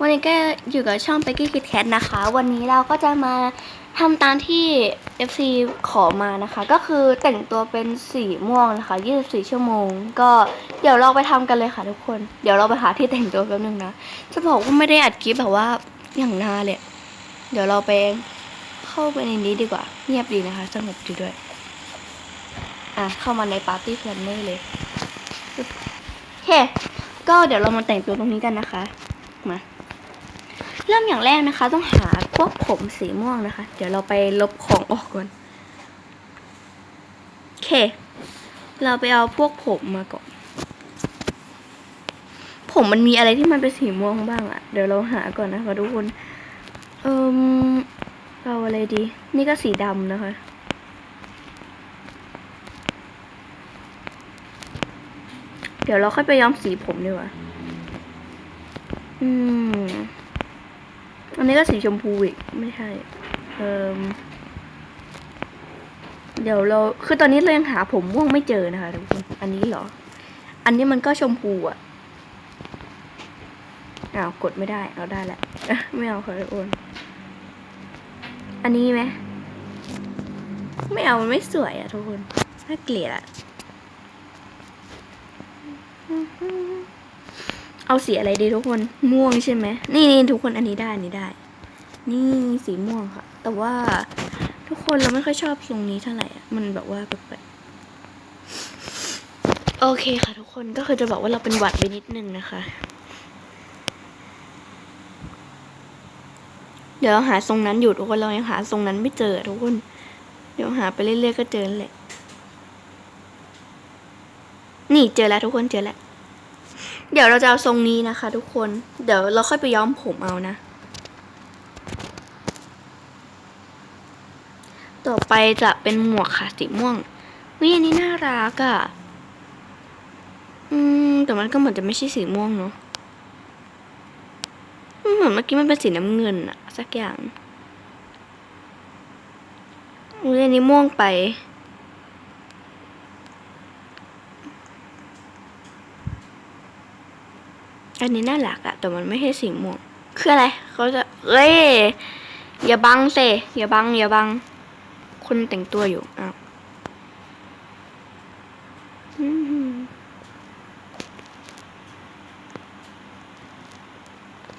วันนี้ก็อยู่กับช่อง p e g g y Kit Kat นะคะ วันนี้เราก็จะมาทำตามที่ FC ขอมานะคะ ก็คือแต่งตัวเป็นสีม่วงนะคะ 24 ชั่วโมง ก็เดี๋ยวเราไปทำกันเลยค่ะทุกคน เดี๋ยวเราไปหาที่แต่งตัวแป๊บนึงนะ จะบอกว่าไม่ได้อัดคลิปแบบว่าอย่างนาเลย เดี๋ยวเราไปเข้าไปในนี้ดีกว่า เงียบดีนะคะสงบดีด้วย อะเข้ามาในปาร์ตี้แพลนเนอร์เลยโอเคก็เดี๋ยวเรามาแต่งตัวตรงนี้กันนะคะ มา เริ่มอย่างแรกนะคะ ต้องหาพวกผมสีม่วงนะคะ เดี๋ยวเราไปลบของออกก่อนโอเค เราไปเอาพวกผมมาก่อน ผมมันมีอะไรที่มันเป็นสีม่วงบ้างอะเดี๋ยวเราหาก่อนนะคะทุกคนเอิมเราอะไรดี นี่ก็สีดำนะคะเดี๋ยวเราค่อยไปย้อมสีผมดีกว่า อืม อันนี้ก็สีชมพูอีก ไม่ใช่ เอิเดี๋ยวเรา คือตอนนี้เรายังหาผมม่วงไม่เจอนะคะทุกคน อันนี้เหรอ อันนี้มันก็ชมพูอะอ้าวกดไม่ได้ เอาได้แหละ ไม่เอาค่ะทุกคนอันนี้ไหม ไม่เอา มันไม่สวยอะทุกคน น่าเกลียดอะ เอาสีอะไรดีทุกคน ม่วงใช่ไหม นี่นี่ทุกคนอันนี้ได้อันนี้ได้ นี่สีม่วงค่ะ แต่ว่าทุกคนเราไม่ค่อยชอบทรงนี้เท่าไหร่อะมันแบบว่าแปลกโอเคค่ะทุกคนก็คือจะบอกว่าเราเป็นหวัดไปนิดนึงนะคะ เดี๋ยวเราหาทรงนั้นอยู่ทุกคนเรายังหาทรงนั้นไม่เจอทุกคน เดี๋ยวหาไปเรื่อยๆก็เจอแหละ นี่เจอแล้วทุกคนเจอแล้ว เดี๋ยวเราจะเอาทรงนี้นะคะ ทุกคน เดี๋ยวเราค่อยไปย้อมผมเอานะ ต่อไปจะเป็นหมวกค่ะสีม่วงวิอันนี้น่ารักอะ่ะ อืม แต่มันก็เหมือนจะไม่ใช่สีม่วงเนาะอืมเหมือนเมื่อกี้มันเป็นสีน้ำเงินอะสักอย่างวิอันนี้ม่วงไป อันนี้น่ารักอะแต่มันไม่ใช่สีม่วงคืออะไรเขาจะเอ้ยอย่าบังเซอย่าบังอย่าบังคนแต่งตัวอยู่อ้าว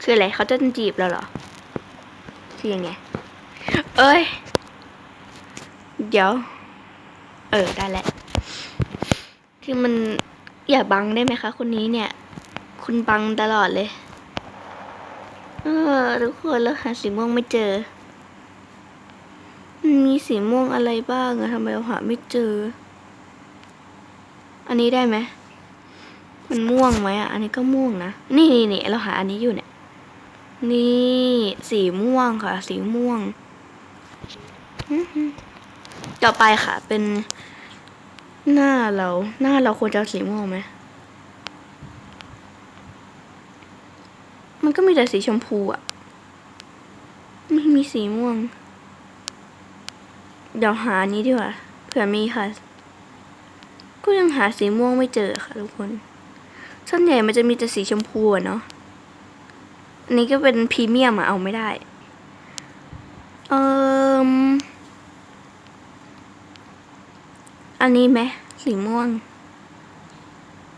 คืออะไรเขาจะจีบเราเหรอคือยังไง เอ้ย เดี๋ยว เออ ได้แล้วคือมันอย่าบังได้ไหมคะ คนนี้เนี่ย คุณบังตลอดเลย เออ ทุกคนแล้วหาสีม่วงไม่เจอมันมีสีม่วงอะไรบ้างอะทำไมเราหาไม่เจอ อันนี้ได้ไหมมันม่วงไหมอะอันนี้ก็ม่วงนะ นี่นี่นี่เราหาอันนี้อยู่เนี่ย นี่สีม่วงค่ะ สีม่วง ต่อไปค่ะ เป็นหน้าเรา หน้าเราควรจะสีม่วงไหม มันก็มีแต่สีชมพูอะไม่มีสีม่วง เดี๋ยวหาอันนี้ดีกว่าเผื่อมีค่ะ ก็ยังหาสีม่วงไม่เจอค่ะทุกคนส่วนใหญ่มันจะมีแต่สีชมพูอะเนาะอันนี้ก็เป็นพรีเมียมอะเอาไม่ได้ เอ่มอันนี้ไหมสีม่วง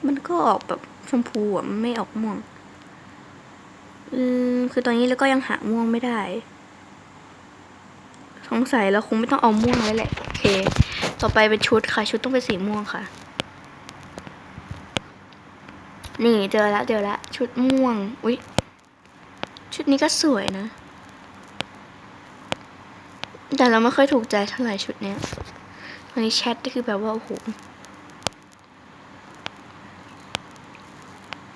มันก็ออกแบบชมพูอะมันไม่ออกม่วง คือตอนนี้เราก็ยังหาม่วงไม่ได้ สงสัยเราคงไม่ต้องเอาม่วงแล้วแหละ โอเค ต่อไปเป็นชุดค่ะ ชุดต้องเป็นสีม่วงค่ะ นี่เจอแล้วเจอแล้วชุดม่วง อุ๊ย ชุดนี้ก็สวยนะ แต่เราไม่ค่อยถูกใจเท่าไหร่ชุดเนี้ยอันนี้แชทนี่คือแบบว่า โอ้โห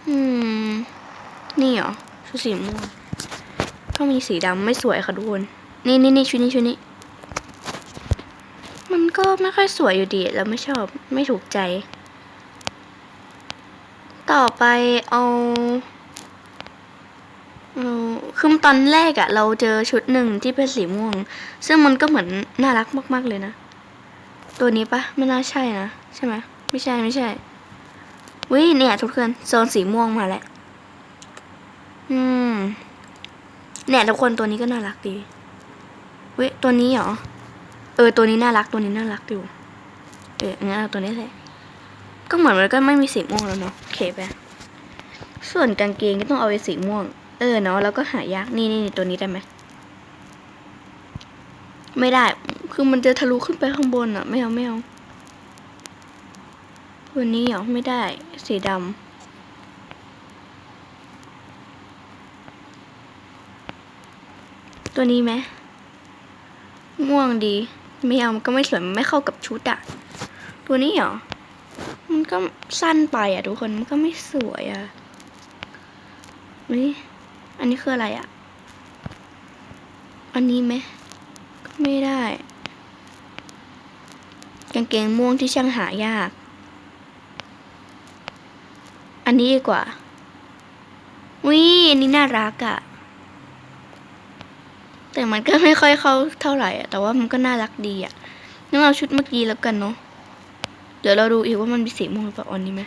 อืม นี่เหรอ ชุดสีม่วง ก็มีสีดำไม่สวยค่ะทุกคน นี่นี่นี่ชุดนี้ชุดนี้ มันก็ไม่ค่อยสวยอยู่ดีแล้วไม่ชอบไม่ถูกใจ ต่อไปเอาเอาคือตอนแรกอะเราเจอชุดหนึ่งที่เป็นสีม่วง ซึ่งมันก็เหมือนน่ารักมาก ๆ เลยนะ ตัวนี้ปะไม่น่าใช่นะ ใช่ไหมไม่ใช่ไม่ใช่วิเนี่ยทุกคนโซนสีม่วงมาแล้ว อืม เนี่ยทุกคนตัวนี้ก็น่ารักดี เว้ยตัวนี้เหรอ เออตัวนี้น่ารักตัวนี้น่ารักอยู่ เอองั้นเอาตัวนี้เลยก็เหมือนมันก็ไม่มีสีม่วงแล้วเนาะโอเคไปส่วนกางเกงก็ต้องเอาไปสีม่วง เออเนาะแล้วก็หายาก นี่นี่นี่ตัวนี้ได้ไหม ไม่ได้ คือมันจะทะลุขึ้นไปข้างบนอะไม่เอาไม่เอาตัวนี้เหรอไม่ได้ สีดำ ตัวนี้ไหมม่วงดี ไม่เอามันก็ไม่สวยมันไม่เข้ากับชุดอะตัวนี้เหรอ มันก็สั้นไปอะทุกคนมันก็ไม่สวยอะนี่อันนี้คืออะไรอะอันนี้ไหมก็ไม่ได้กางเกงม่วงที่ช่างหายาก อันนี้ดีกว่าวิอันนี้น่ารักอะ แต่มันก็ไม่ค่อยเข้าเท่าไหร่อะแต่ว่ามันก็น่ารักดีอะงั้นเอาชุดเมื่อกี้แล้วกันเนาะ เดี๋ยวเราดูอีกว่ามันมีสีม่วงหรือเปล่าอันนี้ไหม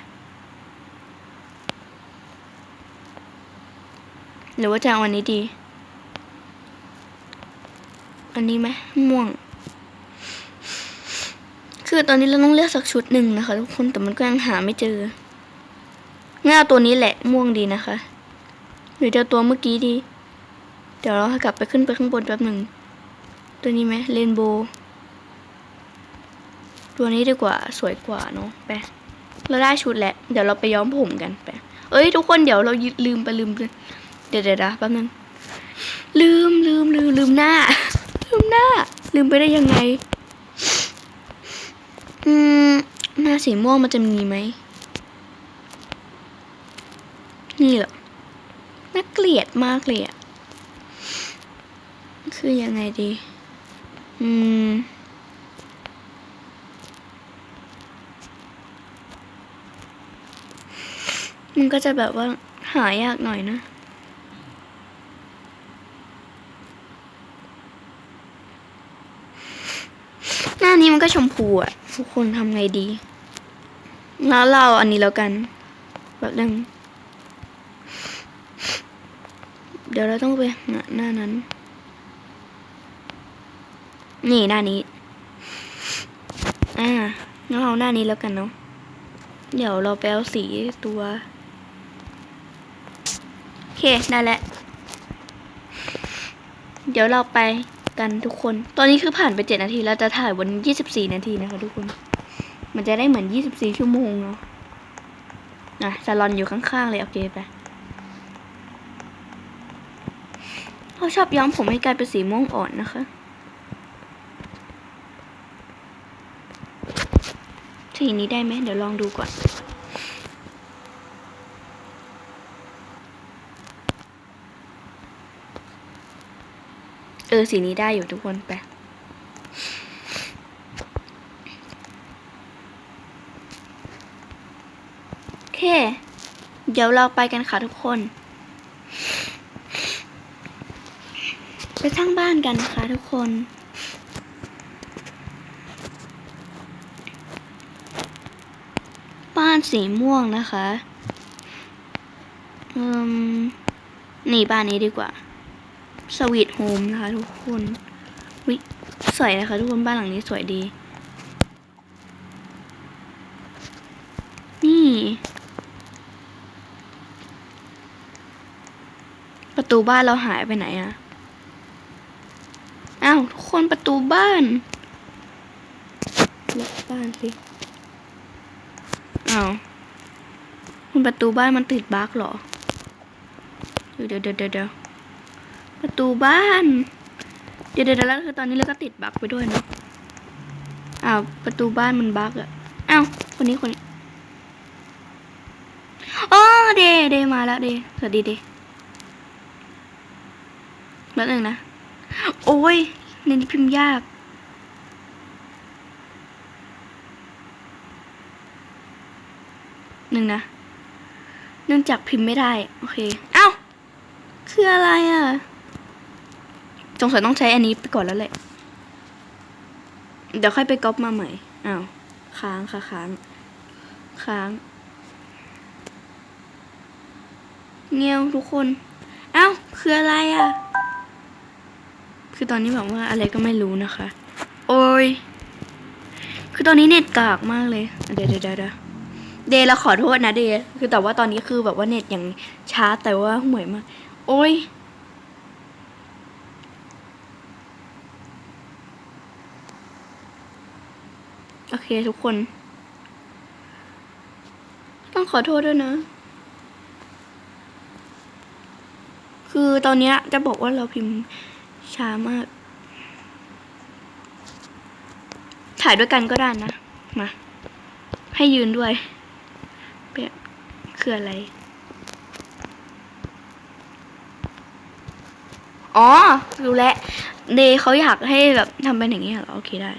หรือว่าจะเอาอันนี้ดี อันนี้ไหมม่วง คือตอนนี้เราต้องเลือกสักชุดหนึ่งนะคะทุกคนแต่มันก็ยังหาไม่เจองั้นเอาตัวนี้แหละม่วงดีนะคะ หรือจะตัวเมื่อกี้ดี เดี๋ยวเรากลับไปขึ้นไปข้างบนแป๊บหนึ่ง ตัวนี้ไหมเรนโบว์ตัวนี้ดีกว่าสวยกว่าเนาะไปเราได้ชุดแล้วเดี๋ยวเราไปย้อมผมกันไปเอ้ยทุกคนเดี๋ยวเราลืมไปลืมไปเดี๋ยวเดี๋ยวนะแป๊บนึงลืมลืมลืมลืมหน้า ลืมหน้า ลืมไปได้ยังไง อืมหน้าสีม่วงมันจะมีไหมนี่เหรอน่าเกลียดมากเลยอะ คือยังไงดี อืม มันก็จะแบบว่าหายากหน่อยนะ หน้านี้มันก็ชมพูอะทุกคนทำไงดี แล้วเราอันนี้แล้วกัน แบบนึงเดี๋ยวเราต้องไปหาหน้านั้น นี่หน้านี้ อ่างั้นเอาหน้านี้แล้วกันเนาะ เดี๋ยวเราไปเอาสีตัว โอเค ได้แล้ว เดี๋ยวเราไปกันทุกคน ตอนนี้คือผ่านไปเจ็ดนาทีเราจะถ่ายวันยี่สิบสี่นาทีนะคะทุกคน มันจะได้เหมือนยี่สิบสี่ชั่วโมงเนาะอะซาลอนอยู่ข้างๆเลย โอเคไปเขาชอบย้อมผมให้กลายเป็นสีม่วงอ่อนนะคะ สีนี้ได้ไหมเดี๋ยวลองดูก่อนเออสีนี้ได้อยู่ทุกคนไปโอเค เดี๋ยวเราไปกันค่ะทุกคน ไปสร้างบ้านกันนะคะทุกคน บ้าน สีม่วงนะคะอืมนี่บ้านนี้ดีกว่าสวีทโฮมนะคะทุกคนวิสวยนะคะทุกคนบ้านหลังนี้สวยดี นี่ ประตูบ้านเราหายไปไหนอะอ้าวทุกคนประตูบ้านล็อกบ้านสิ อ้าวมันประตูบ้านมันติดบั๊กเหรอ เดี๋ยวเดี๋ยวเดี๋ยวเดี๋ยวประตูบ้าน เดี๋ยวเดี๋ยวแล้วคือตอนนี้เราก็ติดบั๊กไปด้วยเนาะอ้าวประตูบ้านมันบั๊กอะอ้าวคนนี้คนนี้อ๋อเดเดมาแล้วเดสวัสดีเดแล้วหนึ่งนะ โอ้ยในนี้พิมพ์ยาก หนึ่งนะ เนื่องจากพิมพ์ไม่ได้ โอเค เอ้า คืออะไรอะสงสัยต้องใช้อันนี้ไปก่อนแล้วแหละ เดี๋ยวค่อยไปก๊อปมาใหม่อ้าวค้างค่ะค้าง ค้าง เงียวทุกคน เอ้า คืออะไรอะ คือตอนนี้แบบว่าอะไรก็ไม่รู้นะคะ โอ้ย คือตอนนี้เน็ตกากมากเลย เดี๋ยวเดี๋ยวเดี๋ยว เดย์เราขอโทษนะเดย์คือแต่ว่าตอนนี้คือแบบว่าเน็ตยังช้าแต่ว่าห่วยมาก โอ้ยโอเคทุกคน ต้องขอโทษด้วยนะ คือตอนนี้จะบอกว่าเราพิมพ์ช้ามาก ถ่ายด้วยกันก็ได้นะ มา ให้ยืนด้วย เปียคืออะไร อ๋อ รู้แล้วเดเขาอยากให้แบบทำเป็นอย่างนี้เหรอ โอเคได้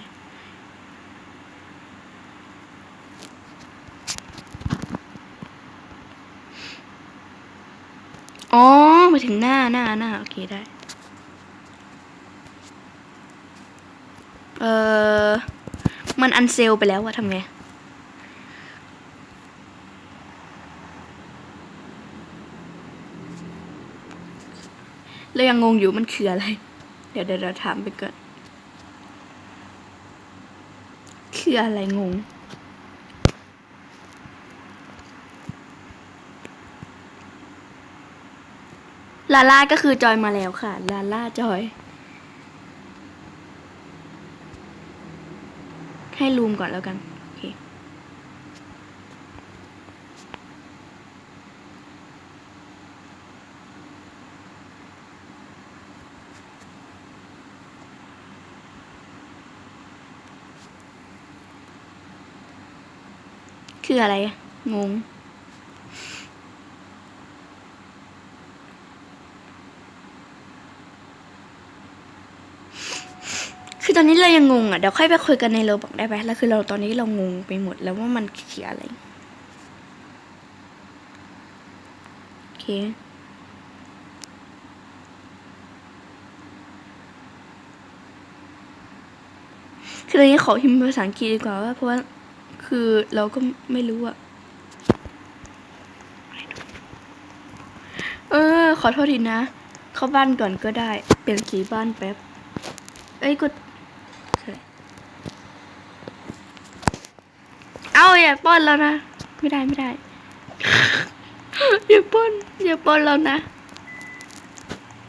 อ๋อไปถึงหน้าหน้าหน้าโอเคได้ เออมันอันเซลไปแล้วอะทำไง แล้วยังงงอยู่มันคืออะไรเดี๋ยวเดี๋ยวเดี๋ยวถามไปก่อนคืออะไรงง ลาล่าก็คือจอยมาแล้วค่ะ ลาล่าจอย ให้รูมก่อนแล้วกัน โอเคืออะไร งง คือตอนนี้เรายังงงอะ เดี๋ยวค่อยไปคุยกันในโรบอกได้ไหมแล้วคือเราตอนนี้เรางงไปหมดแล้วว่ามันคืออะไร โอเคคือตอนนี้ขอพิมพ์ภาษาอังกฤษดีกว่าว่าเพราะว่า คือเราก็ไม่รู้อะเออ ขอโทษทีนะ เข้าบ้านก่อนก็ได้ เปลี่ยนสีบ้านแป๊บ เอ้ยกดเอาอย่าป้อนแล้วนะ ไม่ได้ไม่ได้ อย่าป้อนอย่าป้อนแล้วนะ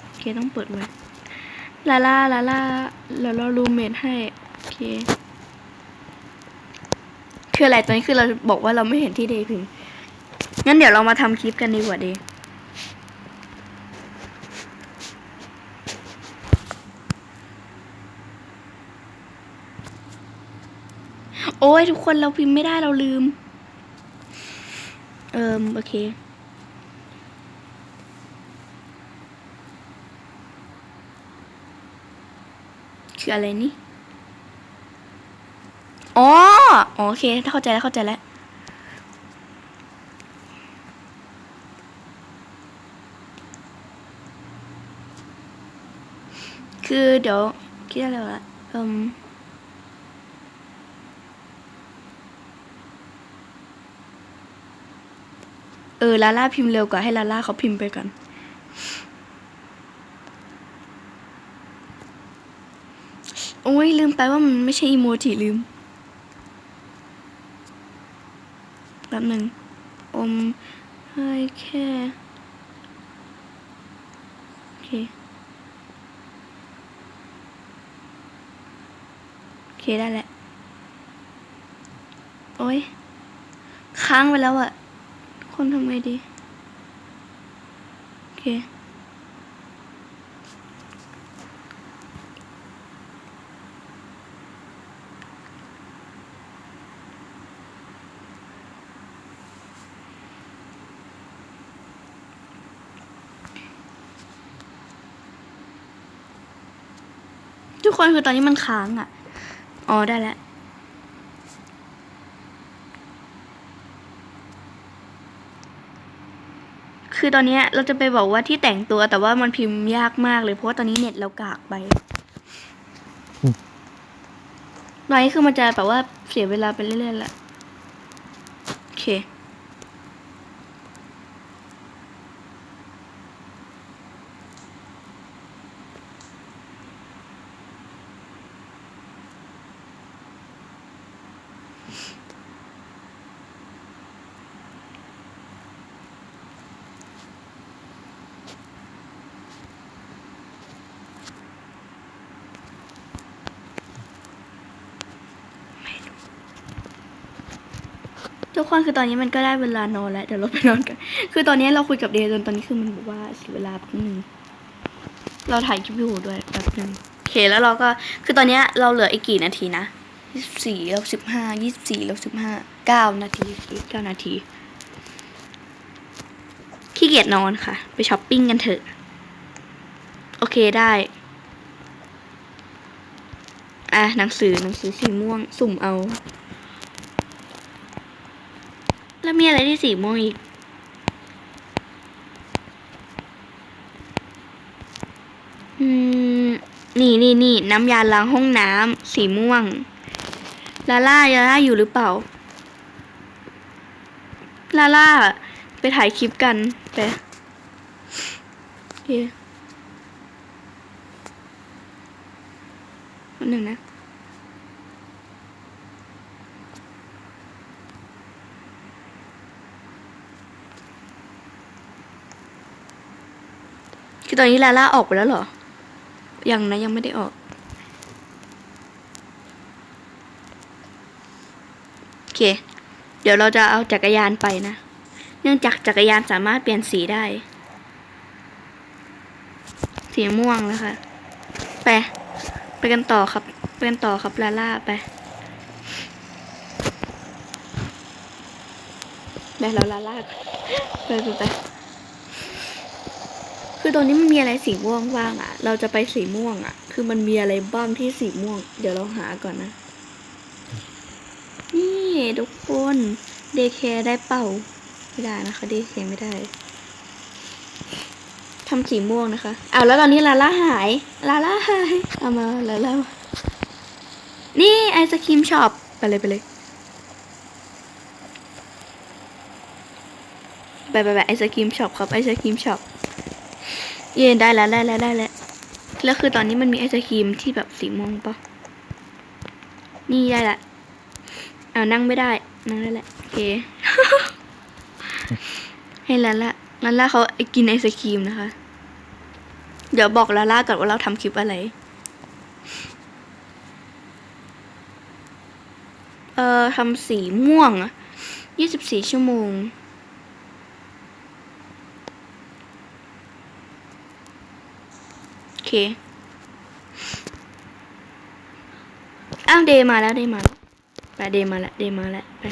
โอเคต้องเปิดไว้ลาลาลาลาแล้วเรารูเมทให้โอเค คืออะไรตอนนี้คือเราบอกว่าเราไม่เห็นที่เดพิมพ์งั้นเดี๋ยวเรามาทำคลิปกันดีกว่าเดย์โอ้ยทุกคนเราพิมพ์ไม่ได้เราลืม เอิมโอเค คืออะไรนี่ อ๋อ โอเค ถ้าเข้าใจแล้วเข้าใจแล้ว คือเดี๋ยว คิดอะไรวะอิมเออ ลาล่าพิมพ์เร็วกว่าให้ลาล่าเขาพิมพ์ไปก่อน โอ้ยลืมไปว่ามันไม่ใช่อีโมจิลืม แป๊บหนึ่งอมให้แค่โอเคโอเคได้แหละโอ้ยค้างไปแล้วอะคนทำไงดีโอเค ทุกคนคือตอนนี้มันค้างอะ่ะ อ๋อได้แล้วคือตอนเนี้ยเราจะไปบอกว่าที่แต่งตัวแต่ว่ามันพิมพ์ยากมากเลยเพราะว่าตอนนี้เน็ตเรากากไปตอนนี้คือมันจะแบบว่าเสียเวลาไปเรื่อยๆแหละโอเค ทุกคนคือตอนนี้มันก็ได้เวลานอนแล้วเดี๋ยวเราไปนอนกัน คือตอนนี้เราคุยกับเดย์จนตอนนี้คือมันบอกว่าเสียเวลาแป๊บนึงเราถ่ายคลิปอยู่ด้วยแป๊บนึงโอเคแล้วเราก็คือตอนนี้เราเหลืออีกกี่นาทีนะยี่สิบสี่ลบสิบห้ายี่สิบสี่ลบสิบห้าเก้านาทีเก้านาทีขี้เกียจนอนค่ะ ไปช้อปปิ้งกันเถอะ โอเคได้ อะหนังสือหนังสือสีม่วง สุ่มเอา แล้วมีอะไรที่สีม่วงอีก อืม นี่นี่นี่น้ำยาล้างห้องน้ำสีม่วง ลาล่าลาล่าอยู่หรือเปล่า ลาล่า ไปถ่ายคลิปกันไปโอเคแป๊บหนึ่งนะ คือตอนนี้ลาล่าออกไปแล้วเหรอ ยังนะยังไม่ได้ออก โอเค เดี๋ยวเราจะเอาจักรยานไปนะ เนื่องจากจักรยานสามารถเปลี่ยนสีได้ สีม่วงแล้วค่ะไป ไปกันต่อครับ ไปกันต่อครับลาล่าไปไปแล้วลาล่าไปไปไป คือตอนนี้มันมีอะไรสีม่วงบ้างอะเราจะไปสีม่วงอะคือมันมีอะไรบ้างที่สีม่วง เดี๋ยวเราหาก่อนนะ นี่ทุกคนเดเคได้เป่า ไม่ได้นะคะเดเคไม่ได้ทำสีม่วงนะคะอ้าวแล้วตอนนี้ลาล่าหาย ลาล่าหายเอามาลาล่านี่ไอศครีมช็อปไปเลยไปเลยไปไปไปไอศครีมช็อปครับไอศครีมช็อป เย็นได้แล้วได้แล้วได้แล้วแล้วคือตอนนี้มันมีไอศครีมที่แบบสีม่วงปะนี่ได้ละเอานั่งไม่ได้ นั่งได้แหละโอเค ให้ลาล่าลาล่าเขากินไอศครีมนะคะ เดี๋ยวบอกลาล่าก่อนว่าเราทำคลิปอะไร เอ่อทำสีม่วงยี่สิบสี่ชั่วโมง โอ เคอ้าวเดมาแล้วเดมาแล้วไปเดมาแล้วเดมาแล้วไป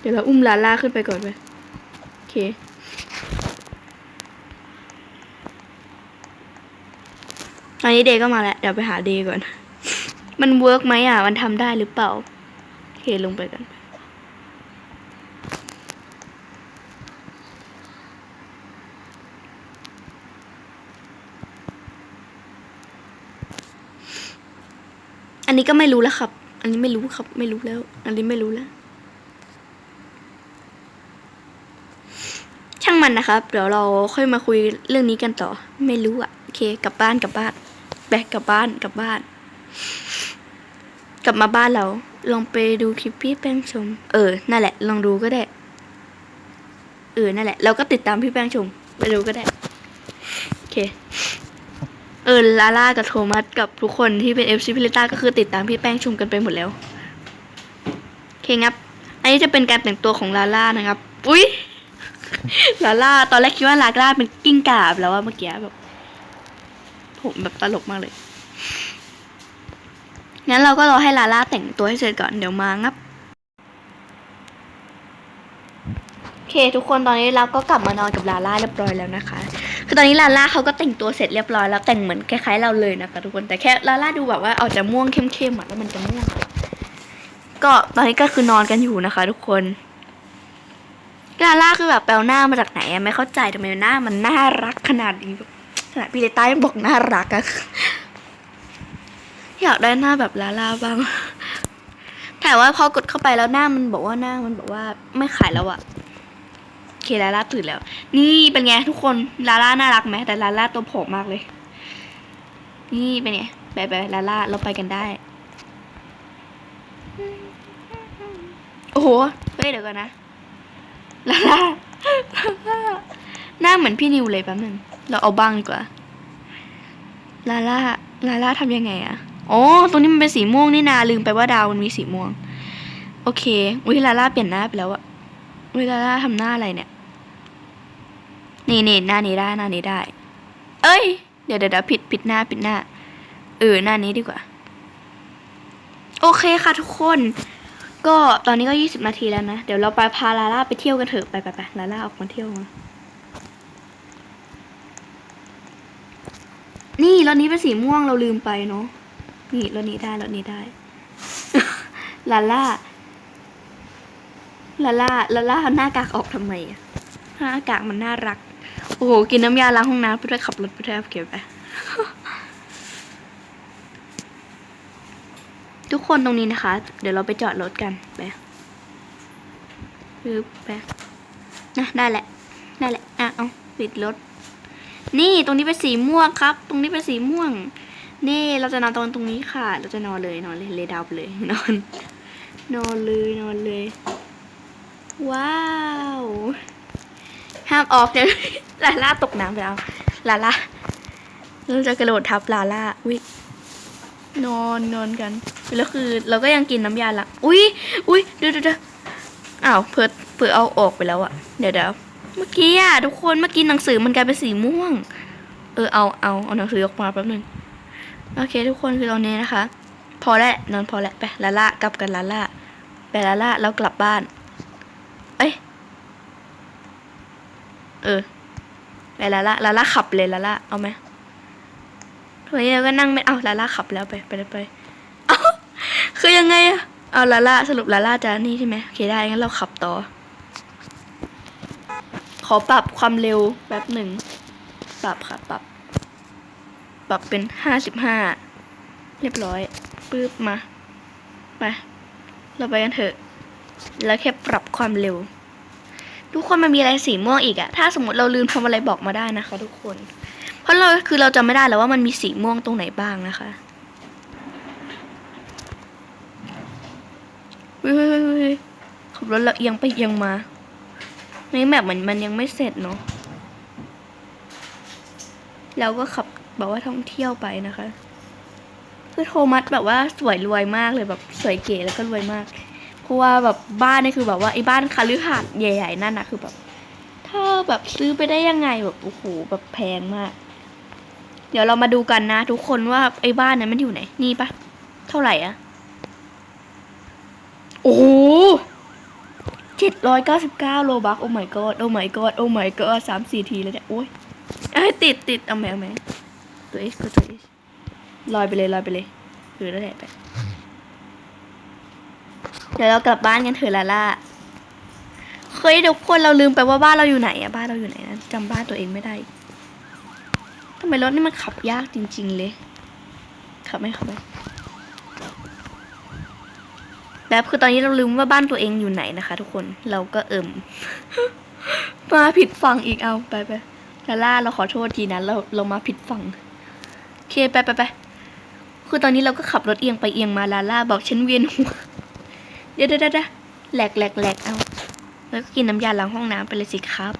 เดี๋ยวเราอุ้มลาล่าขึ้นไปก่อนไปโอเคตอนนี้เดก็มาแล้วเดี๋ยวไปหาเดก่อน มันเวิร์กไหมอะ มันทำได้หรือเปล่าโอเคลงไปกันอัน นี้ก็ไม่รู้แล้วครับ อันนี้ไม่รู้ครับ ไม่รู้แล้ว อันนี้ไม่รู้แล้ว ช่างมันนะครับ เดี๋ยวเราค่อยมาคุยเรื่องนี้กันต่อ ไม่รู้อะโอเคกลับบ้านกลับบ้านแบกกลับบ้านกลับบ้าน กลับมาบ้านเรา ลองไปดูคลิปพี่แป้งชม เออ นั่นแหละ ลองดูก็ได้ เออ นั่นแหละ เราก็ติดตามพี่แป้งชม ไปดูก็ได้ โอเค เออลาล่ากับโทมัสกับทุกคนที่เป็นเอฟซีพิลิต้าก็คือติดตามพี่แป้งชมกันไปหมดแล้วโอเคครับ อันนี้จะเป็นการแต่งตัวของลาล่านะครับ อุ้ยลาล่า ตอนแรกคิดว่าลาล่าเป็นกิ้งก่าแล้วว่าเมื่อกี้แบบ ผมแบบตลกมากเลย งั้นเราก็รอให้ลาล่าแต่งตัวให้เสร็จก่อนเดี๋ยวมางับโอเค ทุกคนตอนนี้เราก็กลับมานอนกับลาล่าเรียบร้อยแล้วนะคะ คือตอนนี้ลาล่าเขาก็แต่งตัวเสร็จเรียบร้อยแล้วแต่งเหมือนคล้ายๆเราเลยนะคะทุกคนแต่แค่ลาล่าดูแบบว่าออกจะม่วงเข้มๆอะแล้วมันจะม่วงก็ตอนนี้ก็คือนอนกันอยู่นะคะ ทุกคนลาล่าคือแบบแปลหน้ามาจากไหนอะไม่เข้าใจทำไมหน้ามันน่ารักขนาดนี้ขนาดพี่เลต้ายังบอกน่ารักอะอยากได้หน้าแบบลาล่าบ้างแต่ว่าพอกดเข้าไปแล้วหน้ามันบอกว่าหน้ามันบอกว่าไม่ขายแล้วอะ เคลาล่าตื่นแล้ว นี่เป็นไงทุกคนลาล่าน่ารักไหมแต่ลาล่าตัวผอมมากเลย นี่เป็นไงไปไปลาล่าเราไปกันได้ โอ้โหเฮ้ยเดี๋ยวก่อนนะลาล่าหน้าเหมือนพี่นิวเลยแป๊บนึงเราเอาบ้างดีกว่าลาล่าลาล่าทำยังไงอะอ๋อตรงนี้มันเป็นสีม่วงนี่นาลืมไปว่าดาวมันมีสีม่วง โอเคอุ้ยลาล่าเปลี่ยนหน้าไปแล้วอะ วลาล่าทำหน้าอะไรเนี่ย นี่นี่หน้านี้ได้หน้านี้ได้ เอ้ยเดี๋ยวเดี๋ยวเดี๋ยวผิดผิดหน้าผิดหน้า เออหน้านี้ดีกว่า โอเคค่ะทุกคน ก็ตอนนี้ก็ยี่สิบนาทีแล้วนะ เดี๋ยวเราไปพาลาล่าไปเที่ยวกันเถอะไปไปไปลาล่าออกมาเที่ยวมานี่รถนี้เป็นสีม่วงเราลืมไปเนาะ นี่รถนี้ได้รถนี้ได้ ลาล่า ลาล่าลาล่าหน้ากากออกทำไมอะหน้ากากมันน่ารัก โอ้โห กินน้ำยาล้างห้องน้ำไปด้วยขับรถไปด้วยเอเก็บไป ทุกคนตรงนี้นะคะ เดี๋ยวเราไปจอดรถกันไปปึ๊บไปนะได้แหละ ได้แหละ อะ เอาปิดรถ นี่ตรงนี้เป็นสีม่วงครับ ตรงนี้เป็นสีม่วง นี่เราจะนอนตรงตรงนี้ค่ะ เราจะนอนเลยนอนเลยเลยดาวไปเลยนอน นอนเลยนอนเลย ว้าว ห้ามออกเดี๋ยวลาล่าตกน้ำไปเอาลาล่าเราจะกระโดดทับลาล่าอุ้ยนอนนอนกันแล้วคือ เราก็ยังกินน้ำยาละอุ้ยอุ้ยเดี๋ยวเดี๋ยวเดี๋ยวอ้าวเพิดเพิดเอาออกไปแล้วอะเดี๋ยวเดี๋ยวเมื่อกี้อะทุกคนเมื่อกี้หนังสือมันกลายเป็นสีม่วง เออเอาเอาเอาหนังสือออกมาแป๊บหนึงโอเค ทุกคนคือตอนนี้นะคะ พอแล้วนอนพอแล้วไปลาล่ากลับกันลาล่าไปลาล่าเรากลับบ้าน เอ้ย เออไปลาล่าลาล่าขับเลยลาล่าเอาไหมทีนี้เราก็นั่งไม่เอาลาล่าขับแล้วไปไปไปเอาคือยังไงอะเอาลาล่าสรุปลาล่าจะนี่ใช่ไหมโอเคได้งั้นเราขับต่อ ขอปรับความเร็วแป๊บหนึ่งปรับค่ะปรับ ปรับเป็นห้าสิบห้าเรียบร้อยปึ๊บมา ไป เราไปกันเถอะ แล้วแค่ปรับความเร็ว ทุกคนมันมีอะไรสีม่วงอีกอะถ้าสมมติเราลืมทำอะไรบอกมาได้นะคะ ทุกคน เพราะเราคือเราจำไม่ได้แล้วว่ามันมีสีม่วงตรงไหนบ้างนะคะเฮ้ยเฮ้ยเฮ้ยเฮ้ยขับรถเราเอียงไปเอียงมาในแมปเหมือนมันยังไม่เสร็จเนาะเราก็ขับแบบว่าท่องเที่ยวไปนะคะ คือโทมัสแบบว่าสวยรวยมากเลยแบบสวยเก๋แล้วก็รวยมาก ราะว่าแบบบ้านนี่คือแบบว่าไอ้บ้านคาลือหาดใหญ่ ๆ นั่นนะคือแบบ ถ้าแบบซื้อไปได้ยังไงแบบโอ้โหแบบแพงมาก เดี๋ยวเรามาดูกันนะ ทุกคนว่าไอ้บ้านนั้นมันอยู่ไหน นี่ปะเท่าไหร่อะโอ้โหเจ็ดร้อยเก้าสิบเก้าโลบักโอ้ my god โอ้ my god โอ้ my god สามสี่ทีแล้วเนี่ยโอ้ยเอ้ติดติดเอาไหมเอาไหมตัวเอสก็ตัวเอสลอยไปเลยลอยไปเลยคือแล้วแหละไป ดี๋ยวเรากลับบ้านกันเถอะลาล่าเฮ้ยทุกคนเราลืมไปว่าบ้านเราอยู่ไหนอะบ้านเราอยู่ไหนนะจำบ้านตัวเองไม่ได้ทำไมรถนี่มันขับยากจริง ๆ เลยขับไหมขับไหมแบบคือตอนนี้เราลืมว่าบ้านตัวเองอยู่ไหนนะคะ ทุกคนเราก็เอิ่มมาผิดฝั่งอีกเอาไปไปลาล่าเราขอโทษทีนะเราเรามาผิดฝั่งโอเคไปไปไปคือตอนนี้เราก็ขับรถเอียงไปเอียงมาลาล่าบอกฉันเวียนหัว เดี๋ยวเดี๋ยวเดแหลกแหลกแหลกเอา แล้วก็กินน้ำยาล้างห้องน้ำไปเลยสิครับ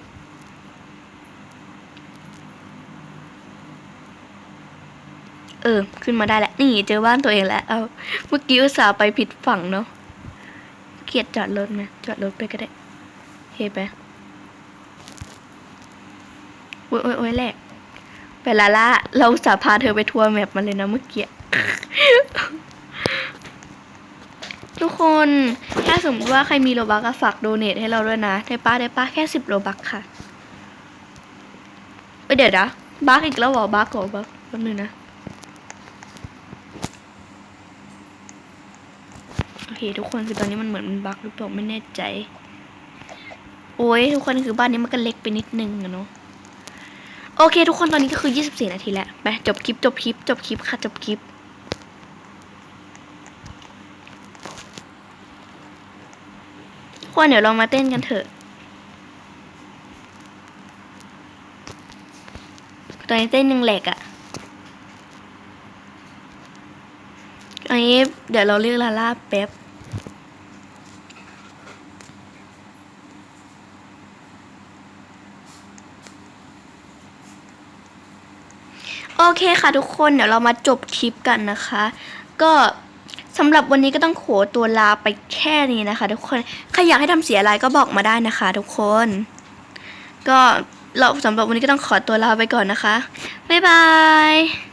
เออ ขึ้นมาได้แล้ว นี่เจอบ้านตัวเองแล้ว เอา เมื่อกี้อุตส่าห์ไปผิดฝั่งเนาะ เกียดจอดรถไหมจอดรถไปก็ได้ เฮ้ไปโอ้ยโอ้ยโอ้ยแหลกไปลาล่าเราสาพาเธอไปทัวร์แมปมาเลยนะเมื่อกี้ ทุก คน ถ้าสมมติว่าใครมีโลบักก็ฝากโดเนทให้เราด้วยนะ ได้ป้าได้ป้าแค่สิบโลบักค่ะเอ้ยเดี๋ยวนะบักอีกแล้วเหรอบักเหรอบักแป๊บนึงนะ โอเค ทุกคนคือตอนนี้มันเหมือนมันบักหรือเปล่าไม่แน่ใจ โอ้ยทุกคนคือบ้านนี้มันก็เล็กไปนิดนึงอะเนาะโอเค ทุกคนตอนนี้ก็คือ 24 นาทีแล้วไปจบคลิปจบคลิป จบคลิปค่ะ จบคลิป ควรเดี๋ยวเรามาเต้นกันเถอะ ตอนนี้เต้นยังแหลกอะอันนี้เดี๋ยวเราเรียกลาล่าแป๊บโอเคค่ะทุกคนเดี๋ยวเรามาจบคลิปกันนะคะ ก็ สำหรับวันนี้ก็ต้องขอตัวลาไปแค่นี้นะคะ ทุกคนใครอยากให้ทำเสียอะไรก็บอกมาได้นะคะ ทุกคน ก็เราสำหรับวันนี้ก็ต้องขอตัวลาไปก่อนนะคะบ๊ายบาย